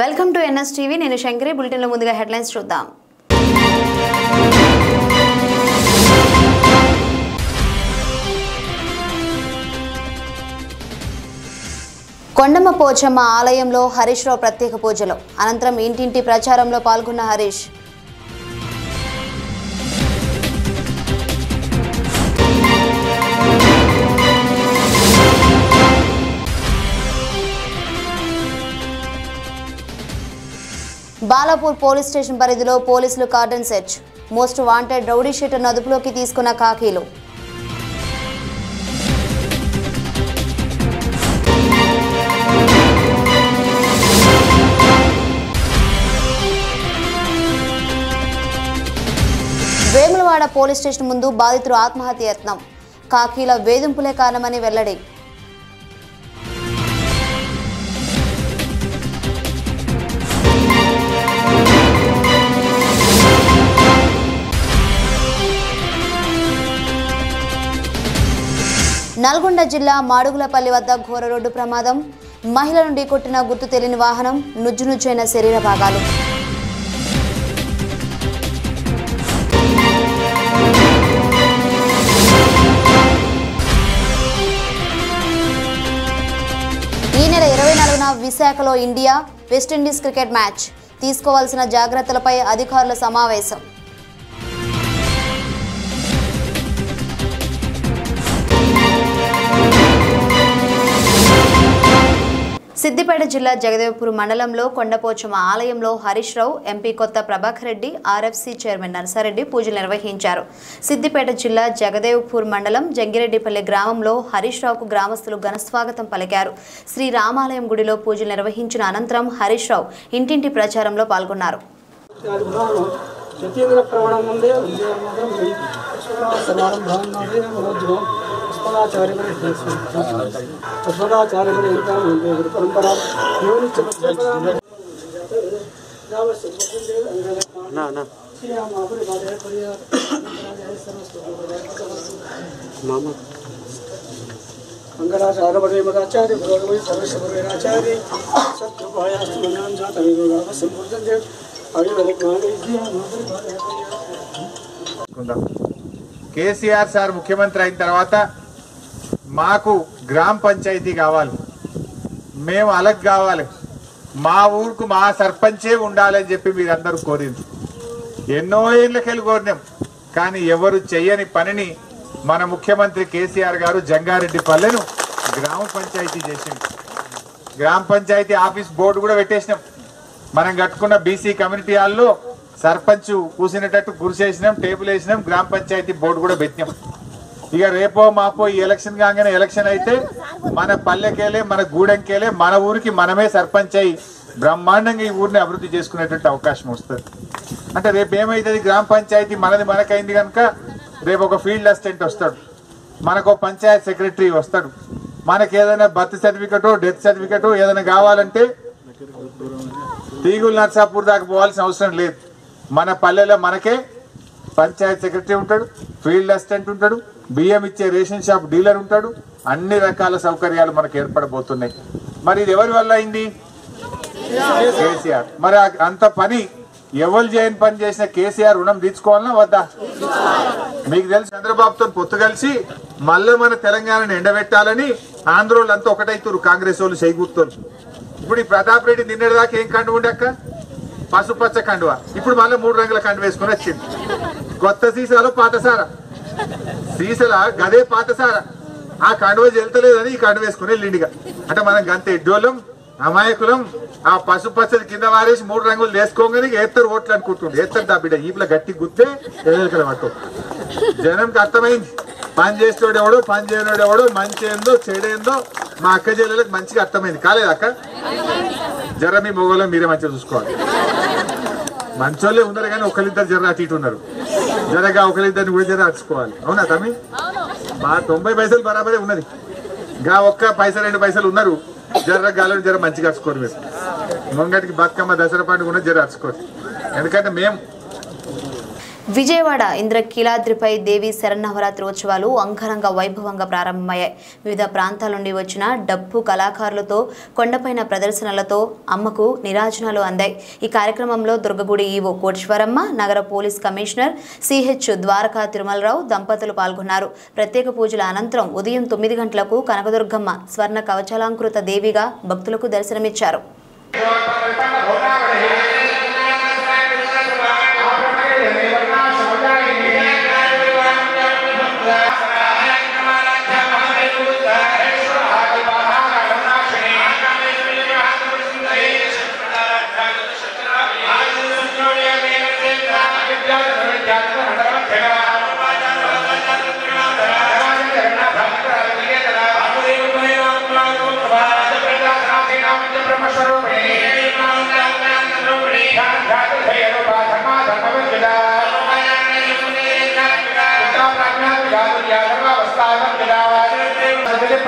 Welcome to NS TV నేను శంకరి. బులెటిన్లో ముందుగా హెడ్లైన్స్ చూద్దాం. కొండమ్మ పోచమ్మ ఆలయంలో హరీష్ రావు ప్రత్యేక పూజలు. అనంతరం ఇంటింటి ప్రచారంలో పాల్గొన్న హరీష్. బాలాపూర్ పోలీస్ స్టేషన్ పరిధిలో పోలీసులు cordon search. Most wanted rowdy sheeter అదుపులోకి తీసుకున్న కాకీలు. వేములవాడ పోలీస్ స్టేషన్ ముందు బాధితుడు ఆత్మహత్య యత్నం. కాకీల వేధింపులే కారణమని వెల్లడి. నల్గొండ జిల్లా మాడుగులపల్లి వద్ద ఘోర రోడ్డు ప్రమాదం. మహిళను ఢీకొట్టిన గుర్తు తెలియని వాహనం నుజ్జు నుజ్జైన శరీర భాగాలు. ఈ నెల ఇరవై నాలుగున విశాఖలో ఇండియా వెస్టిండీస్ క్రికెట్ మ్యాచ్. తీసుకోవాల్సిన జాగ్రత్తలపై అధికారుల సమావేశం. సిద్దిపేట జిల్లా జగదేవ్పూర్ మండలంలో కొండపోచమ్మ ఆలయంలో Harish Rao MP Kotha Prabhakar Reddy RFC chairman Narsa Reddy పూజలు నిర్వహించారు. సిద్దిపేట జిల్లా జగదేవ్పూర్ మండలం జంగిరెడ్డిపల్లి గ్రామంలో హరీష్ రావుకు గ్రామస్తులు ఘనస్వాగతం పలికారు. శ్రీరామాలయం గుడిలో పూజలు నిర్వహించిన అనంతరం హరీష్ రావు ఇంటింటి ప్రచారంలో పాల్గొన్నారు. अस्मदाचार्यपरे अस्मदाचार्यपरे एकतां वंदे गुरुपरम्परा योनिश्च पश्चात्पदां ना ना। मामा। मंगलाचार्यवर्वेमदाचार्य भगवै सर्वेश्वराचार्य शत्रुपायास्तु मनां जातमिदोगाव सम्पूर्णं देव अभिभवत् मागे इति కేసీఆర్ సార్ ముఖ్యమంత్రి అయిన తర్వాత మాకు గ్రామ పంచాయతీ కావాలి. మేము అలగ్ కావాలి. మా ఊరుకు మా సర్పంచే ఉండాలని చెప్పి మీరందరూ కోరింది ఎన్నో ఏళ్ళకెళ్ళి కోరినాం. కానీ ఎవరు చెయ్యని పనిని మన ముఖ్యమంత్రి కేసీఆర్ గారు జంగారెడ్డి పల్లెను గ్రామ పంచాయతీ చేసింది గ్రామ పంచాయతీ ఆఫీస్ బోర్డు కూడా పెట్టేసినాం. మనం కట్టుకున్న బీసీ కమ్యూనిటీ హాల్లో సర్పంచ్ కూసినట్టు కురిసేసినాం టేబుల్ వేసినాం గ్రామ పంచాయతీ బోర్డు కూడా పెట్టినాం. ఇక రేపో మాపో ఈ ఎలక్షన్ కాగానే ఎలక్షన్ అయితే మన పల్లెకేలే మన గూడెంకేలే మన ఊరికి మనమే సర్పంచ్ అయి బ్రహ్మాండంగా ఈ ఊరిని అభివృద్ధి చేసుకునేటువంటి అవకాశం వస్తుంది. అంటే రేపు ఏమైతుంది? గ్రామ పంచాయతీ మనది మనకైంది కనుక రేపు ఒక ఫీల్డ్ అసిస్టెంట్ వస్తాడు. మనకు పంచాయత్ సెక్రటరీ వస్తాడు. మనకి ఏదైనా బర్త్ సర్టిఫికెట్ డెత్ సర్టిఫికెట్ ఏదైనా కావాలంటే తీగులు నర్సాపూర్ దాకా పోవాల్సిన అవసరం లేదు. మన పల్లెలో మనకే పంచాయత్ సెక్రటరీ ఉంటాడు ఫీల్డ్ అసిస్టెంట్ ఉంటాడు బియ్యం ఇచ్చే రేషన్ షాప్ డీలర్ ఉంటాడు అన్ని రకాల సౌకర్యాలు మనకు ఏర్పడబోతున్నాయి. మరి ఇది ఎవరి వల్ల అయింది? కేసీఆర్. మరి అంత పని ఎవరు చేయని పని చేసిన కేసీఆర్ రుణం తీసుకోవాలన్నా వద్దా? మీకు తెలుసు చంద్రబాబుతో పొత్తు కలిసి మళ్ళీ మన తెలంగాణను ఎండబెట్టాలని ఆంధ్రోళ్ళు అంతా ఒకటైతురు కాంగ్రెస్ వాళ్ళు చేకూరుతారు ఇప్పుడు ఈ ప్రతాప్ రెడ్డి నిన్నటి దాకా ఏం కండు ఉండక్క పసుపచ్చ కండువ. ఇప్పుడు మళ్ళీ మూడు రంగుల కండు వేసుకుని వచ్చింది. కొత్త సీసాలో పాతసార సీసల? గదే పాతసార ఆ కండువ చెల్తలేదని ఈ కండు వేసుకుని వెళ్ళిండిగా అంటే మనం గంత ఎడ్డోళ్ళం అమాయకులం ఆ పసుపచ్చది కింద వారేసి మూడు రంగులు వేసుకోగానే ఏత్తరు ఓట్లు అనుకుంటుండే. ఏత్తరు దా బిడ్డ ఈపుల గట్టి గుత్తే ఎదలికల పట్టు జనంకి అర్థమైంది. పని చేసేవాడు ఎవడో పని చేయనోడు ఎవడో మంచి ఏందో చెడేందో మా అక్క చెల్లెలకు మంచిగా అర్థమైంది. కాలేదు అక్క? జర మీ మొగలో మీరే మంచిగా చూసుకోవాలి. మంచోళ్ళే ఉన్నారు కానీ ఒకరిద్దరు జర అటు ఇటు ఉన్నారు. జరగా ఒకరిద్దరిని కూడా జర అరుచుకోవాలి. అవునా తమ్మి? మా తొంభై పైసలు బరాబరే ఉన్నది. గా ఒక్క పైసలు రెండు పైసలు ఉన్నారు. జర్ర గాలను జర మంచిగా అరుచుకోరు మీరు. ముంగటికి బతుకమ్మ దసరా పండుగ కూడా జర అరుచుకోరు. ఎందుకంటే మేము విజయవాడ ఇంద్రకీలాద్రిపై దేవి శరన్నవరాత్రి ఉత్సవాలు అంగరంగ వైభవంగా ప్రారంభమయ్యాయి. వివిధ ప్రాంతాల నుండి వచ్చిన డప్పు కళాకారులతో కొండపైన ప్రదర్శనలతో అమ్మకు నిరాజనాలు అందాయి. ఈ కార్యక్రమంలో దుర్గగుడి ఈవో కోటేశ్వరమ్మ నగర police commissioner CH Dwaraka Tirumala Rao దంపతులు పాల్గొన్నారు. ప్రత్యేక పూజల అనంతరం ఉదయం తొమ్మిది గంటలకు కనకదుర్గమ్మ స్వర్ణ కవచలాంకృత దేవిగా భక్తులకు దర్శనమిచ్చారు.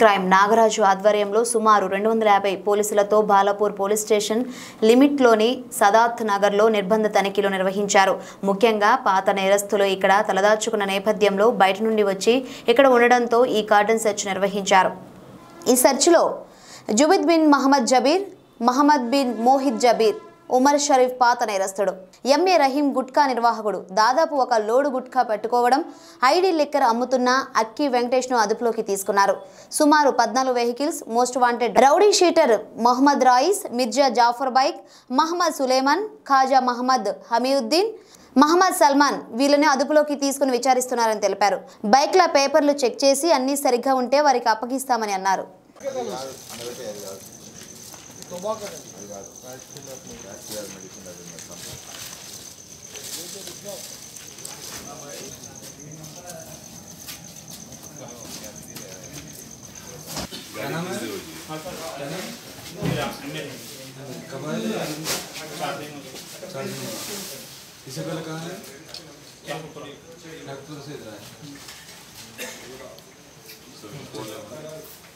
క్రైమ్. నాగరాజు ఆధ్వర్యంలో సుమారు రెండు వందల యాభై పోలీసులతో బాలాపూర్ పోలీస్ స్టేషన్ లిమిట్లోని సదాత్ నగర్లో నిర్బంధ తనిఖీలు నిర్వహించారు. ముఖ్యంగా పాత నేరస్తులు ఇక్కడ తలదాచుకున్న నేపథ్యంలో బయట నుండి వచ్చి ఇక్కడ ఉండడంతో ఈ కార్డన్ సెర్చ్ నిర్వహించారు. ఈ సెర్చ్లో జుబిద్ బిన్ మహమ్మద్ జబీర్ మహమ్మద్ బిన్ మోహిద్ జబీర్ ఉమర్ షరీఫ్ పాత నేరస్తుడు. ఎంఏ రహీం గుట్కా నిర్వాహకుడు. దాదాపు ఒక లోడు గుట్కా పెట్టుకోవడం ఐడి లిక్కర్ అమ్ముతున్న అక్కి వెంకటేష్ను అదుపులోకి తీసుకున్నారు. సుమారు పద్నాలుగు vehicles most wanted rowdy sheeter Mohammed Rais Mirza Jafar bike Mohammed Suleman Khaja Mohammed Hamiyuddin Mohammed Salman వీళ్ళని అదుపులోకి తీసుకుని విచారిస్తున్నారని తెలిపారు. బైక్ల పేపర్లు చెక్ చేసి అన్నీ సరిగ్గా ఉంటే వారికి అప్పగిస్తామని అన్నారు. तोबा करें क्या नाम है। कब आए चार दिन इससे पहले कहाँ है डॉक्टर से इधर है?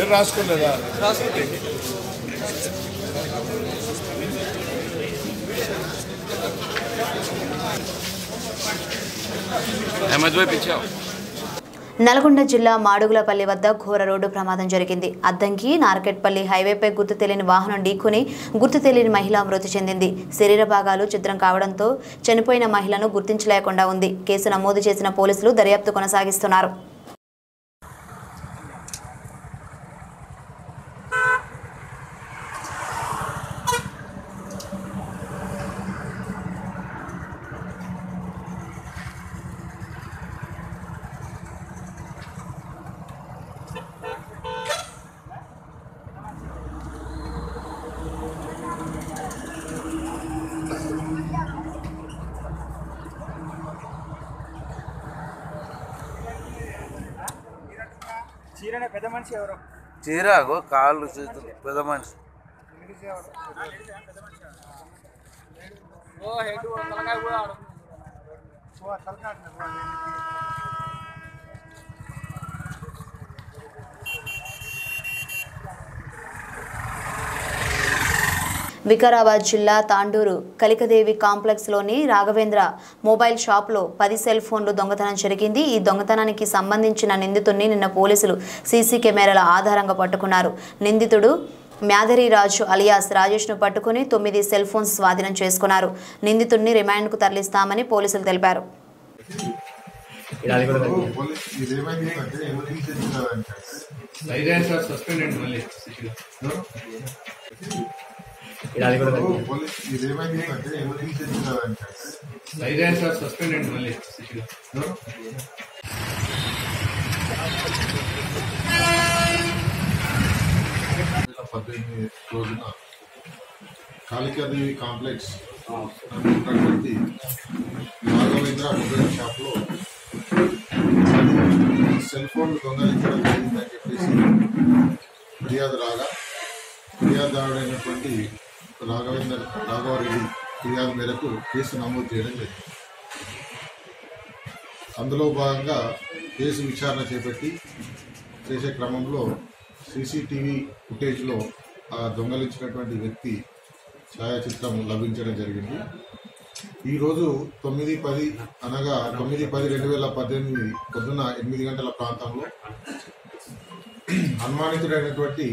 ఏం రాసుకోలేదా? నల్గొండ జిల్లా మాడుగులపల్లి వద్ద ఘోర రోడ్డు ప్రమాదం జరిగింది. అద్దంకి నార్కెట్పల్లి హైవేపై గుర్తు తెలియని వాహనం ఢీకొని గుర్తు తెలియని మహిళ మృతి చెందింది. శరీర భాగాలు చిత్రం కావడంతో చనిపోయిన మహిళను గుర్తించలేకుండా ఉంది. కేసు నమోదు చేసిన పోలీసులు దర్యాప్తు కొనసాగిస్తున్నారు. చీరాకు కాళ్ళు చేతులు పెద్ద మనిషి వికారాబాద్ జిల్లా తాండూరు కలికదేవి కాంప్లెక్స్లోని రాఘవేంద్ర మొబైల్ షాప్లో పది సెల్ ఫోన్లు దొంగతనం జరిగింది. ఈ దొంగతనానికి సంబంధించిన నిందితుడిని నిన్న పోలీసులు సీసీ కెమెరాల ఆధారంగా పట్టుకున్నారు. నిందితుడు మ్యాదరి రాజు అలియాస్ రాజేష్ను పట్టుకుని తొమ్మిది సెల్ ఫోన్స్ స్వాధీనం చేసుకున్నారు. నిందితుడిని రిమాండ్కు తరలిస్తామని పోలీసులు తెలిపారు. సస్పెండ్ సస్పెండ్ మళ్ళీ పద్దెనిమిది రోజున కాళికాదేవి కాంప్లెక్స్ ఉన్నటువంటి రాఘవేంద్ర మొబైల్ షాప్లో సెల్ ఫోన్ దొంగలించడం జరిగిందని చెప్పేసి ఫిర్యాదు రాగా ఫిర్యాదుదారుడైనటువంటి రాఘవేందర్ రాఘవరెడ్డి ఫిర్యాదు మేరకు కేసు నమోదు చేయడం జరిగింది. అందులో భాగంగా కేసు విచారణ చేపట్టి చేసే క్రమంలో సీసీటీవీ ఫుటేజ్లో ఆ దొంగలించినటువంటి వ్యక్తి ఛాయాచిత్రం లభించడం జరిగింది. ఈరోజు తొమ్మిది పది అనగా తొమ్మిది పది రెండు వేల పద్దెనిమిది పొద్దున ఎనిమిది గంటల ప్రాంతంలో అనుమానితుడైనటువంటి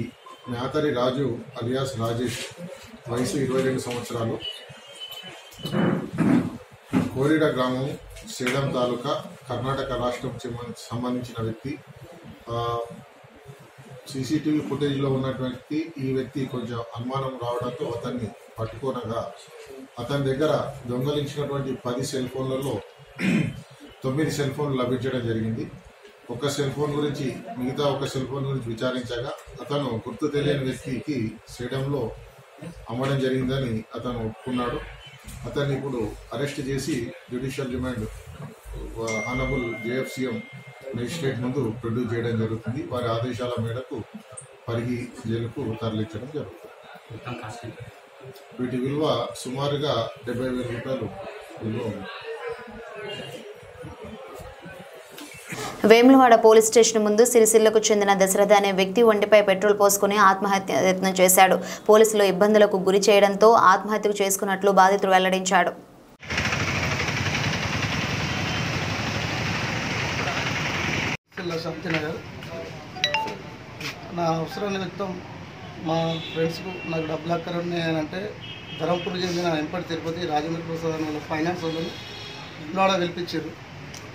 మ్యాతరి రాజు అలియాస్ రాజేష్ వయసు ఇరవై రెండు సంవత్సరాలు. కోరిడ గ్రామం శ్రీరామ్ తాలూకా కర్ణాటక రాష్ట్రం సంబంధించిన వ్యక్తి. సీసీటీవీ ఫుటేజ్లో ఉన్నటువంటి ఈ వ్యక్తి కొంచెం అనుమానం రావడంతో అతన్ని పట్టుకోనగా అతని దగ్గర దొంగలించినటువంటి పది సెల్ ఫోన్లలో తొమ్మిది సెల్ ఫోన్లు లభించడం జరిగింది. ఒక సెల్ ఫోన్ గురించి మిగతా ఒక సెల్ ఫోన్ గురించి విచారించగా అతను గుర్తు తెలియని వ్యక్తికి సేడంలో అమ్మడం జరిగిందని అతను ఒప్పుకున్నాడు. అతన్ని ఇప్పుడు అరెస్ట్ చేసి judicial remand honourable JFCM magistrate ముందు ప్రొడ్యూస్ చేయడం జరుగుతుంది. వారి ఆదేశాల మేరకు పరిగి జైలుకు తరలించడం జరుగుతుంది. వీటి విలువ సుమారుగా డెబ్బై వేల రూపాయలు విలువ ఉంది. వేములవాడ పోలీస్ స్టేషన్ ముందు సిరిసిల్లకు చెందిన దశరథ అనే వ్యక్తి ఒంటిపై పెట్రోల్ పోసుకుని ఆత్మహత్య యత్నం చేశాడు. పోలీసులు ఇబ్బందులకు గురి చేయడంతో ఆత్మహత్యకు చేసుకున్నట్లు బాధితుడు వెల్లడించాడు. నా అవసరం నిమిత్తం మా ఫ్రెండ్స్కు నాకు డబ్బులు అక్కడ ఉన్నాయనంటే ధరంపూర్ చెందిన ఎంపటి తిరుపతి రాజేంద్ర ప్రసాద్ అని వాళ్ళ ఫైనాన్స్ వాళ్ళని ఇంట్లో పిలిపించారు.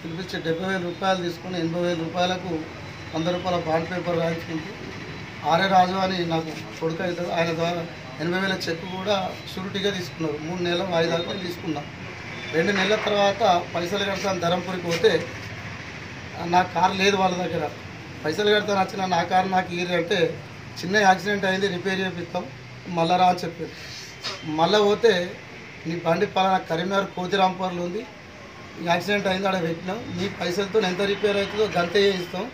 పిలిపించి డెబ్బై వేల రూపాయలు తీసుకొని ఎనభై వేల రూపాయలకు వంద రూపాయల బాండ్ పేపర్ రాయించుకుంటూ ఆర్ఏ రాజు అని నాకు కొడుకు అవుతాడు ఆయన ద్వారా ఎనభై వేల చెక్ కూడా షూరిటీగా తీసుకున్నారు. మూడు నెలల వాయిదాలు తీసుకున్నాం. రెండు నెలల తర్వాత పైసలు కడతాను ధరంపూర్కి పోతే నా కారు లేదు వాళ్ళ దగ్గర. పైసలు కడతాను వచ్చిన నా కారు నాకు ఇయ్యరు అంటే చిన్న యాక్సిడెంట్ అయింది రిపేర్ చేపిస్తాం మళ్ళా రా అని చెప్పారు. మళ్ళీ పోతే నీ బండి పలానా కరీంనగర్ కోతిరాంపూర్లో ఉంది. యాక్సిడెంట్ అయింది ఆడ పెట్టినాం. నీ పైసలతో ఎంత రిపేర్ అవుతుందో గంతే చేయిస్తాం.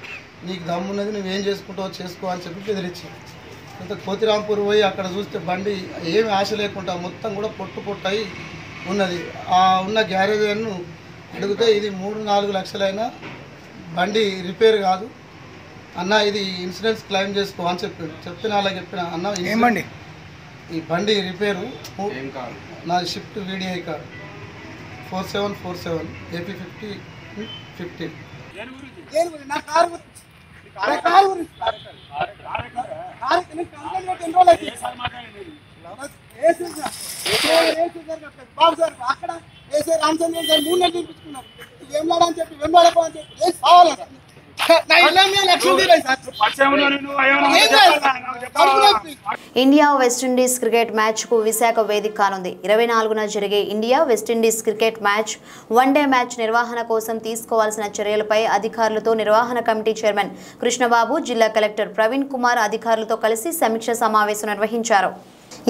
నీకు దమ్మున్నది నువ్వేం చేసుకుంటావో చేసుకో అని చెప్పి బెదిరించి. అంత కోతిరాంపూర్ పోయి అక్కడ చూస్తే బండి ఏమి ఆశ లేకుండా మొత్తం కూడా పొట్టు పొట్టు అయి ఉన్నది. ఆ ఉన్న గ్యారేజ్ అన్ను అడిగితే ఇది మూడు నాలుగు లక్షలైనా బండి రిపేర్ కాదు. అన్న ఇది ఇన్సూరెన్స్ క్లెయిమ్ చేసుకో అని చెప్పాడు. చెప్పిన వాళ్ళకి చెప్పిన అన్న ఏమండి ఈ బండి రిపేరు నా shift VDI car four seven four seven AP fifty fifteen గురించి? నా గురించి. బాబు సార్ అక్కడ ఏసీ రామచంద్ర గారు మూడు నెలలు చూపించుకున్నారు ఏం లాడని చెప్పి వేమలాడ అని చెప్పి కావాలి ఇండియా వెస్టిండీస్ క్రికెట్ మ్యాచ్కు విశాఖ వేదిక కానుంది. ఇరవై నాలుగున జరిగే India West Indies cricket match one day match నిర్వహణ కోసం తీసుకోవాల్సిన చర్యలపై అధికారులతో నిర్వహణ కమిటీ చైర్మన్ కృష్ణబాబు జిల్లా కలెక్టర్ ప్రవీణ్ కుమార్ అధికారులతో కలిసి సమీక్ష సమావేశం నిర్వహించారు.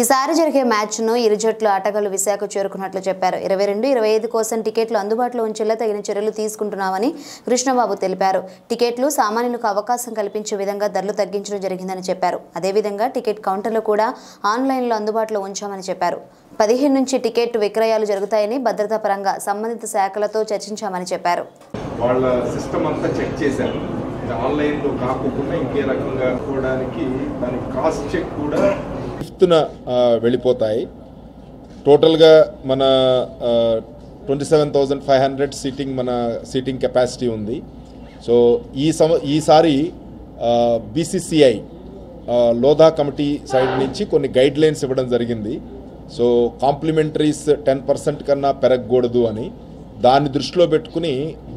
ఈసారి జరిగే మ్యాచ్ను ఇరు జట్లు ఆటగాళ్ళు విశాఖ చేరుకున్నట్లు చెప్పారు. ఇరవై రెండు ఇరవై ఐదు కోసం టికెట్లు అందుబాటులో ఉంచేలా తగిన చర్యలు తీసుకుంటున్నామని కృష్ణబాబు తెలిపారు. టికెట్లు సామాన్యులకు అవకాశం కల్పించే విధంగా ధరలు తగ్గించడం జరిగిందని చెప్పారు. అదేవిధంగా టికెట్ కౌంటర్లు కూడా ఆన్లైన్లో అందుబాటులో ఉంచామని చెప్పారు. పదిహేను నుంచి టికెట్ విక్రయాలు జరుగుతాయని భద్రతా పరంగా సంబంధిత శాఖలతో చర్చించామని చెప్పారు. వాళ్ళ సిస్టమ్ అంతా చెక్ చేశారు. ఆన్లైన్లో కాకుండా ఇంకే రకంగా కోవడానికి దాని కాస్ట్ చెక్ కూడా ఫిఫ్త్న వెళ్ళిపోతాయి. టోటల్గా మన twenty seven thousand five hundred seating మన సీటింగ్ కెపాసిటీ ఉంది. సో ఈ సమ ఈసారి బీసీసీఐ లోధా కమిటీ సైడ్ నుంచి కొన్ని గైడ్ లైన్స్ ఇవ్వడం జరిగింది. సో కాంప్లిమెంటరీస్ టెన్ పర్సెంట్ కన్నా పెరగకూడదు అని. దాన్ని దృష్టిలో పెట్టుకుని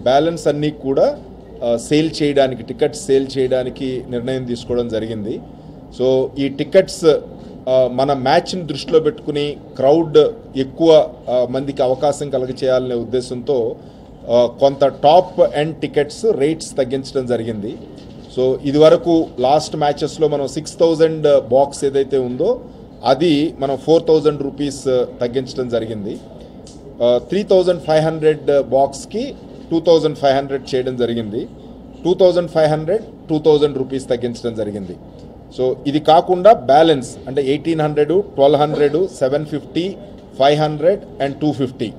బ్యాలెన్స్ అన్నీ కూడా సేల్ చేయడానికి టికెట్స్ సేల్ చేయడానికి నిర్ణయం తీసుకోవడం జరిగింది. సో ఈ టికెట్స్ మన మ్యాచ్ని దృష్టిలో పెట్టుకుని క్రౌడ్ ఎక్కువ మందికి అవకాశం కలగచేయాలనే ఉద్దేశంతో కొంత టాప్ ఎండ్ టికెట్స్ రేట్స్ తగ్గించడం జరిగింది. సో ఇదివరకు లాస్ట్ మ్యాచెస్లో మనం సిక్స్ థౌజండ్ బాక్స్ ఏదైతే ఉందో అది మనం ఫోర్ థౌజండ్ రూపీస్ తగ్గించడం జరిగింది. త్రీ థౌజండ్ ఫైవ్ హండ్రెడ్ బాక్స్కి టూ థౌజండ్ ఫైవ్ హండ్రెడ్ చేయడం జరిగింది. Two thousand five hundred two thousand rupees తగ్గించడం జరిగింది. సో ఇది కాకుండా బ్యాలెన్స్ అంటే eighteen hundred twelve hundred seven fifty five hundred and two fifty.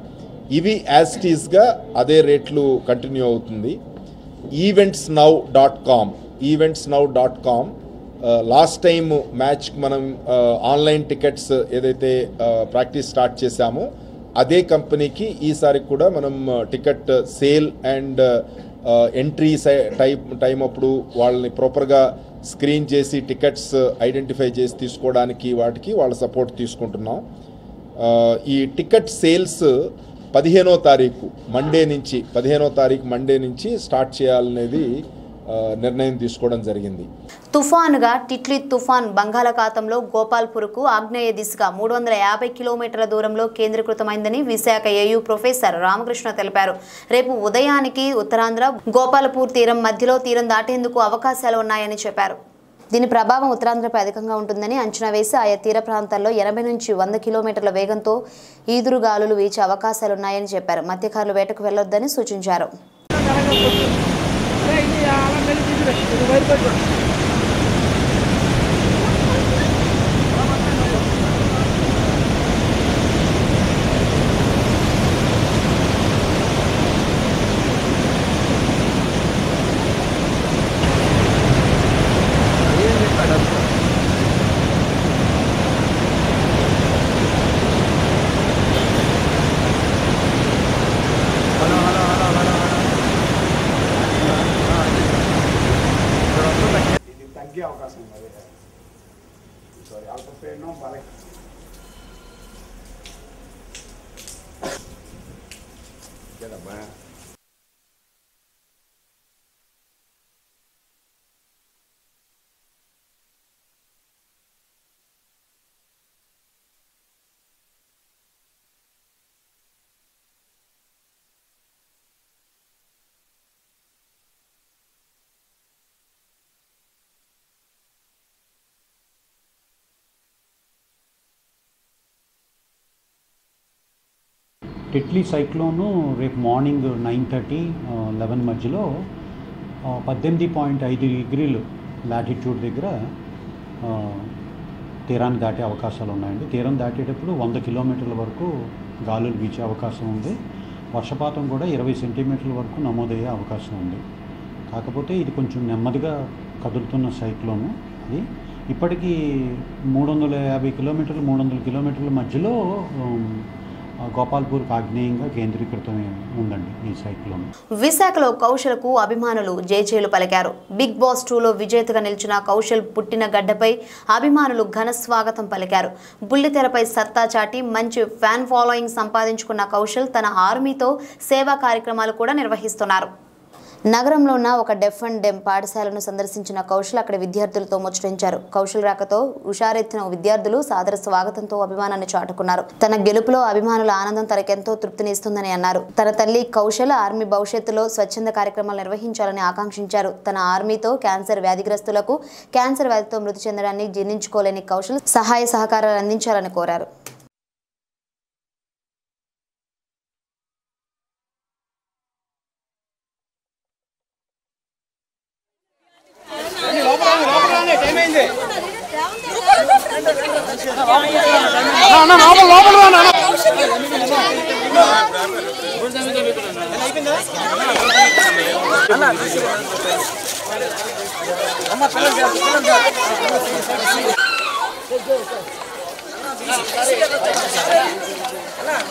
ఇవి యాజ్టీస్గా అదే రేట్లు కంటిన్యూ అవుతుంది. Events now dot com events now dot com last time match మనం ఆన్లైన్ టికెట్స్ ఏదైతే ప్రాక్టీస్ స్టార్ట్ చేశామో అదే కంపెనీకి ఈసారి కూడా మనం ticket sale and entry type time అప్పుడు వాళ్ళని ప్రాపర్గా స్క్రీన్ చేసి టికెట్స్ ఐడెంటిఫై చేసి తీసుకోవడానికి వాటికి వాళ్ళ సపోర్ట్ తీసుకుంటున్నాం. ఈ టికెట్ సేల్స్ పదిహేనో తారీఖు మండే నుంచి పదిహేనో తారీఖు మండే నుంచి స్టార్ట్ చేయాలనేది నిర్ణయం తీసుకోవడం జరిగింది. తుఫానుగా టిట్లీ తుఫాన్ బంగాళాఖాతంలో గోపాల్పూర్కు ఆగ్నేయ దిశగా మూడు వందల యాభై కిలోమీటర్ల దూరంలో కేంద్రీకృతమైందని విశాఖ ఏయూ ప్రొఫెసర్ రామకృష్ణ తెలిపారు. రేపు ఉదయానికి ఉత్తరాంధ్ర గోపాలపూర్ తీరం మధ్యలో తీరం దాటేందుకు అవకాశాలు ఉన్నాయని చెప్పారు. దీని ప్రభావం ఉత్తరాంధ్రపై అధికంగా ఉంటుందని అంచనా వేసి ఆయా తీర ప్రాంతాల్లో ఎనభై నుంచి వంద కిలోమీటర్ల వేగంతో ఈదురుగాలులు వీచే అవకాశాలున్నాయని చెప్పారు. మత్స్యకారులు వేటకు వెళ్ళొద్దని సూచించారు. കഴിഞ്ഞ് ആളെന്തെങ്കിലും ചെയ്ത് വരും വരുമ്പോഴാണ് టిట్లీ సైక్లోను రేపు మార్నింగ్ నైన్ థర్టీ లెవెన్ మధ్యలో పద్దెనిమిది పాయింట్ ఐదు డిగ్రీలు లాటిట్యూడ్ దగ్గర తీరాన్ని దాటే అవకాశాలు ఉన్నాయండి. తీరం దాటేటప్పుడు వంద కిలోమీటర్ల వరకు గాలులు వీచే అవకాశం ఉంది. వర్షపాతం కూడా ఇరవై సెంటీమీటర్ల వరకు నమోదయ్యే అవకాశం ఉంది. కాకపోతే ఇది కొంచెం నెమ్మదిగా కదులుతున్న సైక్లోను అది. ఇప్పటికీ మూడు వందల యాభై కిలోమీటర్లు మూడు వందల కిలోమీటర్ల మధ్యలో గోపాల్పూర్ ఆగ్నేయంగా కేంద్రీకృతమై ఉందండి ఈ సైక్లోన్. విశాఖలో కౌశల్కు అభిమానులు జేజేలు పలికారు. బిగ్ బాస్ టూలో విజేతగా నిలిచిన కౌశల్ పుట్టిన గడ్డపై అభిమానులు ఘన స్వాగతం పలికారు. బుల్లితెరపై సత్తా చాటి మంచి ఫ్యాన్ ఫాలోయింగ్ సంపాదించుకున్న కౌశల్ తన ఆర్మీతో సేవా కార్యక్రమాలు కూడా నిర్వహిస్తున్నారు. నగరంలో ఉన్న ఒక డెఫ్ అండ్ డెమ్ పాఠశాలను సందర్శించిన కౌశల్ అక్కడ విద్యార్థులతో ముచ్చటించారు. కౌశల్ రాకతో హుషారెత్తిన విద్యార్థులు సాదర స్వాగతంతో అభిమానాన్ని చాటుకున్నారు. తన గెలుపులో అభిమానుల ఆనందం తనకెంతో తృప్తిని ఇస్తుందని అన్నారు. తన తల్లి కౌశల్ ఆర్మీ భవిష్యత్తులో స్వచ్ఛంద కార్యక్రమాలు నిర్వహించాలని ఆకాంక్షించారు. తన ఆర్మీతో క్యాన్సర్ వ్యాధిగ్రస్తులకు క్యాన్సర్ వ్యాధితో మృతి చెందడాన్ని జీర్ణించుకోలేని కౌశల్ సహాయ సహకారాలు అందించాలని కోరారు. అయిపోయింది లోపల లోపల అమ్మ పిల్లలు రాజు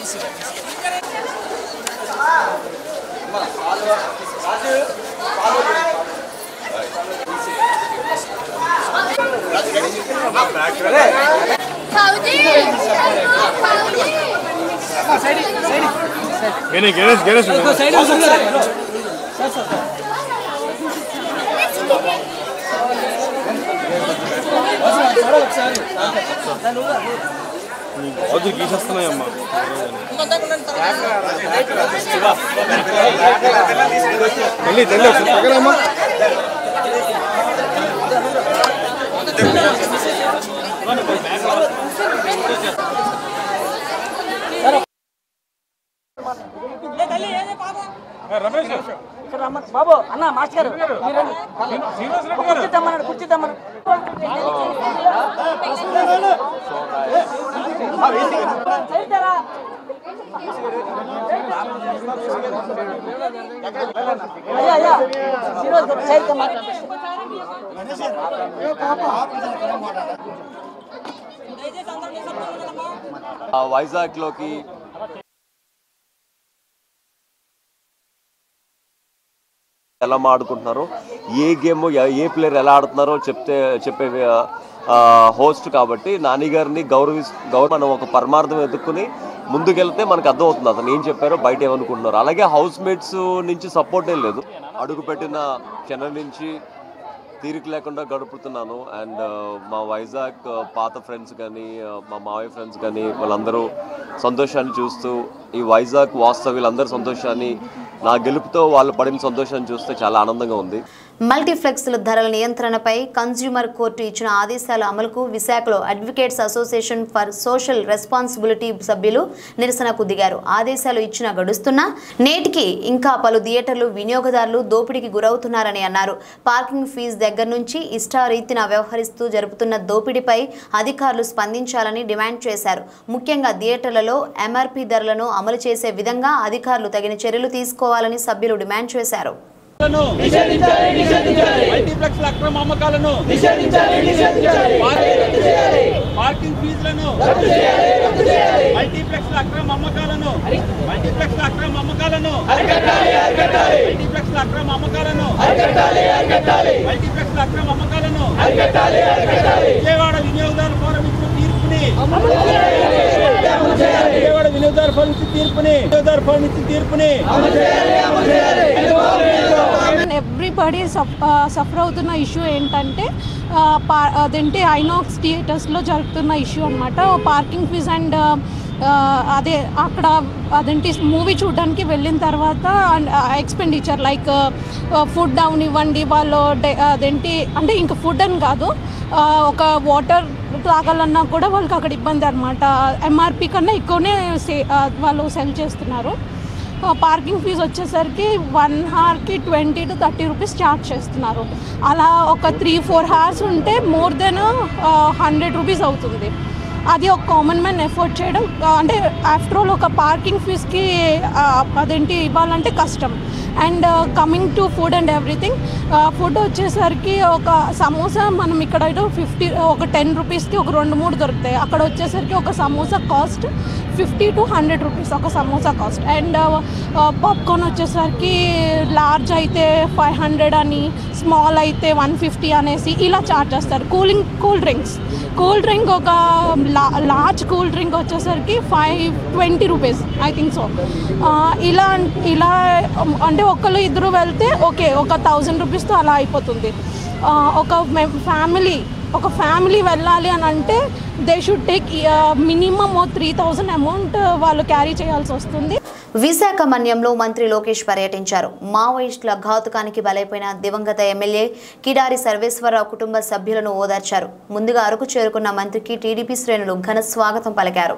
Gene, Gene, Gene. Go side, go side. Sir, sir. అదు గీసేస్తున్నాయమ్మా తల్లి తల్లి పక్కనమ్మా బాబు అన్న మాస్టర్ గారు కుర్చీ తెమ్మన్నాడు కుర్చీ తెమ్మన్నాడు అయ్యా అయ్యా ఈరోజు సైడ్ తెమ్మన్నాడు వైజాగ్లోకి ఎలా ఆడుకుంటున్నారు ఏ గేమ్ ఏ ప్లేయర్ ఎలా ఆడుతున్నారో చెప్తే చెప్పే హోస్ట్ కాబట్టి నాని గారిని గౌరవి గౌరవ మనం ఒక పరమార్థం ఎదుర్కొని ముందుకెళ్తే మనకు అర్థమవుతుంది అతను ఏం చెప్పారో బయట ఏమనుకుంటున్నారు. అలాగే హౌస్ మేట్స్ నుంచి సపోర్ట్ ఏం లేదు. అడుగు పెట్టిన నుంచి తీరిక లేకుండా గడుపుతున్నాను. అండ్ uh, మా వైజాగ్ uh, పాత ఫ్రెండ్స్ కానీ uh, మా మావయ్య ఫ్రెండ్స్ కానీ వాళ్ళందరూ సంతోషాన్ని చూస్తూ ఈ వైజాగ్ వాస్తవ్యులందరి సంతోషాన్ని నా గెలుపుతో వాళ్ళు పడిన సంతోషాన్ని చూస్తే చాలా ఆనందంగా ఉంది. మల్టీప్లెక్స్ల ధరల నియంత్రణపై కన్స్యూమర్ కోర్టు ఇచ్చిన ఆదేశాల అమలుకు విశాఖలో advocates association for social responsibility సభ్యులు నిరసనకు దిగారు. ఆదేశాలు ఇచ్చిన గడుస్తున్నా నేటికి ఇంకా పలు థియేటర్లు వినియోగదారులు దోపిడీకి గురవుతున్నారని అన్నారు. పార్కింగ్ ఫీజు దగ్గర నుంచి ఇష్టారీతిన వ్యవహరిస్తూ జరుపుతున్న దోపిడీపై అధికారులు స్పందించాలని డిమాండ్ చేశారు. ముఖ్యంగా థియేటర్లలో ఎంఆర్పీ ధరలను అమలు చేసే విధంగా అధికారులు తగిన చర్యలు తీసుకోవాలని సభ్యులు డిమాండ్ చేశారు. మల్టీప్లెక్స్ అక్రమ అమ్మకాలను పార్కింగ్ ఫీజులను మల్టీప్లెక్స్ అక్రమ అమ్మకాలను మల్టీప్లెక్స్ అక్రమ అమ్మకాలను మల్టీప్లెక్స్ అక్రమ అమ్మకాలను మల్టీప్లెక్స్ అక్రమ అమ్మకాలను విజయవాడ వినియోగదారుల ఫోరం తీర్పుని విజయవాడ వినియోగదారు ఫోరం ఇచ్చిన తీర్పుని వినియోగదారు తీర్పుని ఎవ్రీబడి సఫర్ అవుతున్న ఇష్యూ ఏంటంటే ఆ, అదేంటి ఐనాక్స్ థియేటర్స్లో జరుగుతున్న ఇష్యూ అనమాట పార్కింగ్ ఫీజ్ అండ్ అదే అక్కడ అదేంటి మూవీ చూడడానికి వెళ్ళిన తర్వాత ఎక్స్పెండిచర్ లైక్ ఫుడ్ డౌన్ ఇవ్వండి వాళ్ళు అదేంటి అంటే ఇంకా ఫుడ్ అని కాదు ఒక వాటర్ తాగాలన్నా కూడా వాళ్ళకి అక్కడ ఇబ్బంది అనమాట ఎంఆర్పి కన్నా ఎక్కువనే సే వాళ్ళు సెల్ చేస్తున్నారు. పార్కింగ్ ఫీజు వచ్చేసరికి one హార్కి twenty to thirty rupees charge చేస్తున్నారు. అలా ఒక త్రీ ఫోర్ హార్స్ ఉంటే మోర్ దెన్ హండ్రెడ్ రూపీస్ అవుతుంది. అది ఒక కామన్ మ్యాన్ ఎఫోర్డ్ చేయడం అంటే ఆఫ్టర్ ఆల్ ఒక పార్కింగ్ ఫీజ్కి అదేంటి ఇవ్వాలంటే కష్టం. And coming to food and everything food వచ్చేసరికి ఒక సమోసా మనం ఇక్కడ ఫిఫ్టీ ఒక టెన్ రూపీస్కి ఒక రెండు మూడు దొరుకుతాయి. అక్కడ వచ్చేసరికి ఒక samosa cost fifty to hundred rupees ఒక సమోసా కాస్ట్. అండ్ పాప్కార్న్ వచ్చేసరికి లార్జ్ అయితే ఫైవ్ హండ్రెడ్ అని స్మాల్ అయితే వన్ ఫిఫ్టీ అనేసి ఇలా చార్జ్ చేస్తారు. Cooling cool drinks. Cool drink ఒక లా లార్జ్ కూల్ డ్రింక్ వచ్చేసరికి five twenty rupees I think so. ఇలా ఇలా అంటే ఒకళ్ళు ఇద్దరు వెళ్తే ఓకే ఒక థౌజండ్ రూపీస్తో అలా అయిపోతుంది. ఒక ఫ్యామిలీ ఒక ఫ్యామిలీ వెళ్ళాలి అని అంటే they should take minimum three thousand amount వాళ్ళు క్యారీ చేయాల్సి వస్తుంది. విశాఖ మన్యంలో మంత్రి లోకేష్ పర్యటించారు. మావోయిస్టుల ఘాతుకానికి బలైపోయిన దివంగత ఎమ్మెల్యే కిడారి సర్వేశ్వరరావు కుటుంబ సభ్యులను ఓదార్చారు. ముందుగా అరకు చేరుకున్న మంత్రికి టీడీపీ శ్రేణులు ఘన స్వాగతం పలికారు.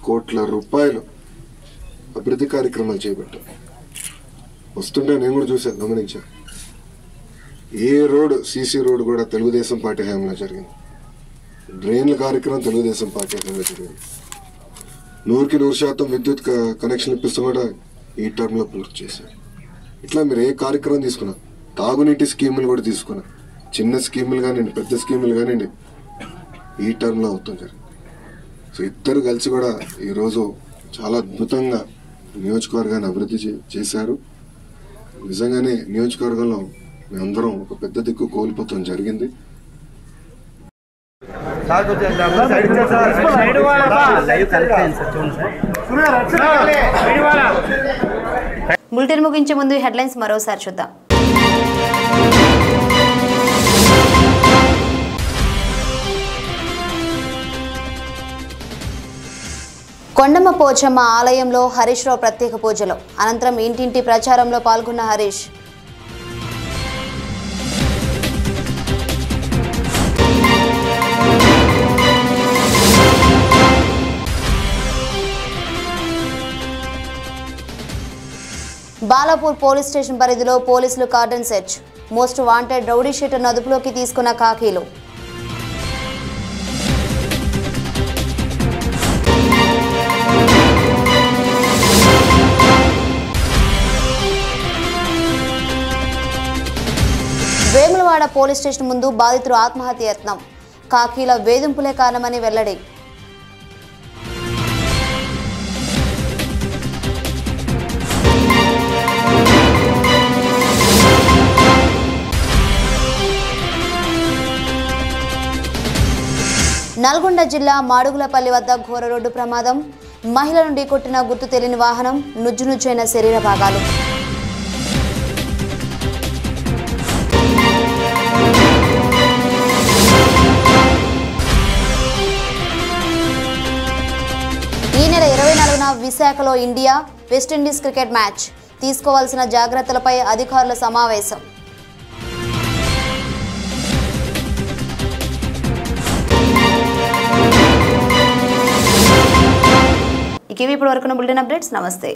కోట్ల రూపాయలు అభివృద్ధి కార్యక్రమాలు చేపట్టాం. వస్తుంటే నేను కూడా చూశాను గమనించాను. ఏ రోడ్ సీసీ రోడ్ కూడా తెలుగుదేశం పార్టీ హయాంలో జరిగింది. డ్రైన్ల కార్యక్రమం తెలుగుదేశం పార్టీ హయాంలో జరిగింది. నూరుకి నూరు శాతం విద్యుత్ కనెక్షన్ ఇప్పిస్తూ కూడా ఈ టర్మ్లో పూర్తి చేశారు. ఇట్లా మీరు ఏ కార్యక్రమం తీసుకున్నా తాగునీటి స్కీములు కూడా తీసుకున్నా చిన్న స్కీములు కానివ్వండి పెద్ద స్కీములు కానివ్వండి ఈ టర్మ్లో అవుతాం జరిగింది. సో ఇద్దరు కలిసి కూడా ఈరోజు చాలా అద్భుతంగా నియోజకవర్గాన్ని అభివృద్ధి చే- చేశారు. నిజంగానే నియోజకవర్గంలో మేమందరం ఒక పెద్ద దిక్కు కోల్పోతాం. జరిగింది. బులెటిన్ ముగించే ముందు హెడ్లైన్స్ మరోసారి చూద్దాం. కొండమ్మ పోచమ్మ ఆలయంలో హరీష్ రావు ప్రత్యేక పూజలు. అనంతరం ఇంటింటి ప్రచారంలో పాల్గొన్న హరీష్. బాలాపూర్ పోలీస్ స్టేషన్ పరిధిలో పోలీసులు cordon search. Most wanted rowdy షీటర్ను అదుపులోకి తీసుకున్న కాకీలు. వేములవాడ పోలీస్ స్టేషన్ ముందు బాధితుడు ఆత్మహత్య యత్నం. కాకీల వేధింపులే కారణమని వెల్లడి. నల్గొండ జిల్లా మాడుగులపల్లి వద్ద ఘోర రోడ్డు ప్రమాదం. మహిళ నుండి కొట్టిన గుర్తు తెలియని వాహనం నుజ్జునుజ్జైన శరీర భాగాలు. ఈ నెల ఇరవై నాలుగున విశాఖలో ఇండియా వెస్టిండీస్ క్రికెట్ మ్యాచ్. తీసుకోవాల్సిన జాగ్రత్తలపై అధికారుల సమావేశం. ఇవి ఇప్పటి వరకు బులెటిన్ అప్డేట్స్. నమస్తే.